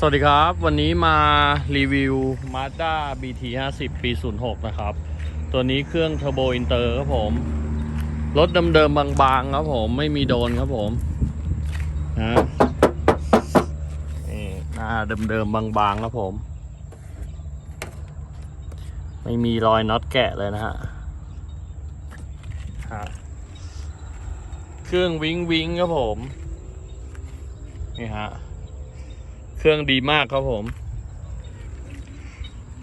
สวัสดีครับ วันนี้มารีวิว Mazda BT 50ปี 06 นะครับ ตัวนี้เครื่องเทอร์โบอินเตอร์ครับผม รถเดิมๆบางๆ ครับผม ไม่มีโดนครับผมนะนี่หน้าเดิมๆบางๆ ครับผม ไม่มีรอยน็อตแกะเลยนะฮะฮะเครื่องวิงวิงครับผม นี่ฮะ เครื่องดีมากครับผม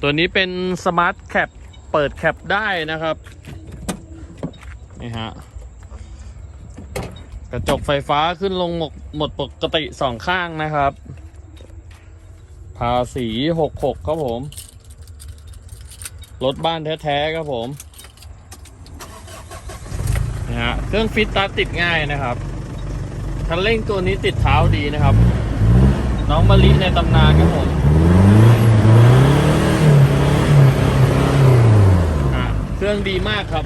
ตัวนี้เป็นสมาร์ทแคปเปิดแคปได้นะครับ นี่ฮะ กระจกไฟฟ้าขึ้นลงหมดหมดปกติสองข้างนะครับ ภาษีหกหกครับผม รถบ้านแท้ๆครับผมนะฮะ เครื่องฟิตตาร์ทติดง่ายนะครับคันเร่งตัวนี้ติดเท้าดีนะครับ น้องมะลิในตำนานครับผมเครื่องดีมากครับ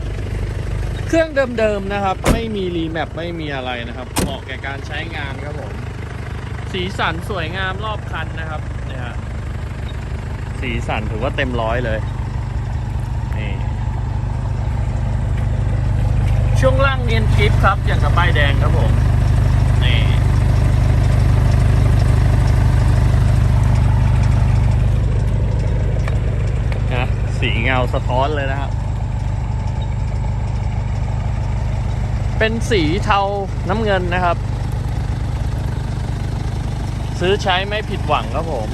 เครื่องเดิมๆนะครับ ไม่มีรีแมปไม่มีอะไรนะครับเหมาะแก่การใช้งานครับผม สีสันสวยงามรอบคันนะครับเนี่ยฮะสีสันถือว่าเต็มร้อยเลยนี่ช่วงล่างเนียนกริฟครับอย่างกับป้ายแดงครับผมนี่ นะสี เงาสะท้อนเลยนะครับ เป็นสีเทาน้ำเงินนะครับ ซื้อใช้ไม่ผิดหวังครับผม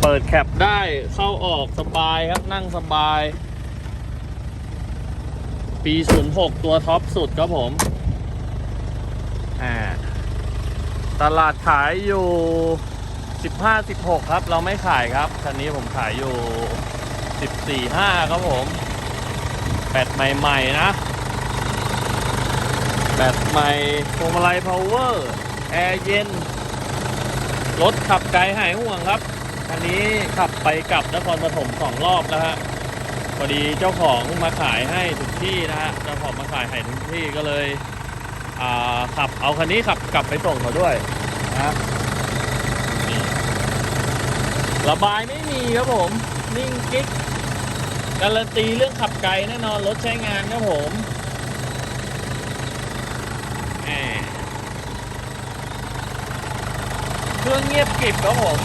เปิดแคปได้เข้าออกสบายครับนั่งสบาย ปี 06 ตัวท็อปสุดครับผม อ่า ตลาดขายอยู่ 15 16 ครับ เราไม่ขายครับ คันนี้ผมขายอยู่ 14 5 ครับผมแบตใหม่ ๆ นะแบตใหม่พวงมาลัยพาวเวอร์ แอร์เย็น รถขับไกลหายห่วงครับ คันนี้ขับไปกลับนครปฐมสองรอบแล้วฮะพอดีเจ้าของมาขายให้ทุกที่นะฮะ เจ้าของมาขายให้ทุกที่ก็เลยขับเอาคันนี้ขับกลับไปส่งเขาด้วยนะ ระบายไม่มีครับผม นิ่งกิ๊กการันตีเรื่องขับไกลแน่นอนรถใช้งานครับผมแหมเครื่องเงียบกริบครับผม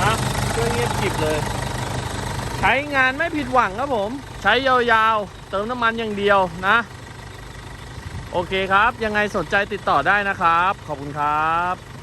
นะเครื่องเงียบกริบเลย ใช้งานไม่ผิดหวังครับผม ใช้ยาวๆ เติมน้ำมันอย่างเดียวนะ โอเคครับ ยังไงสนใจติดต่อได้นะครับ ขอบคุณครับ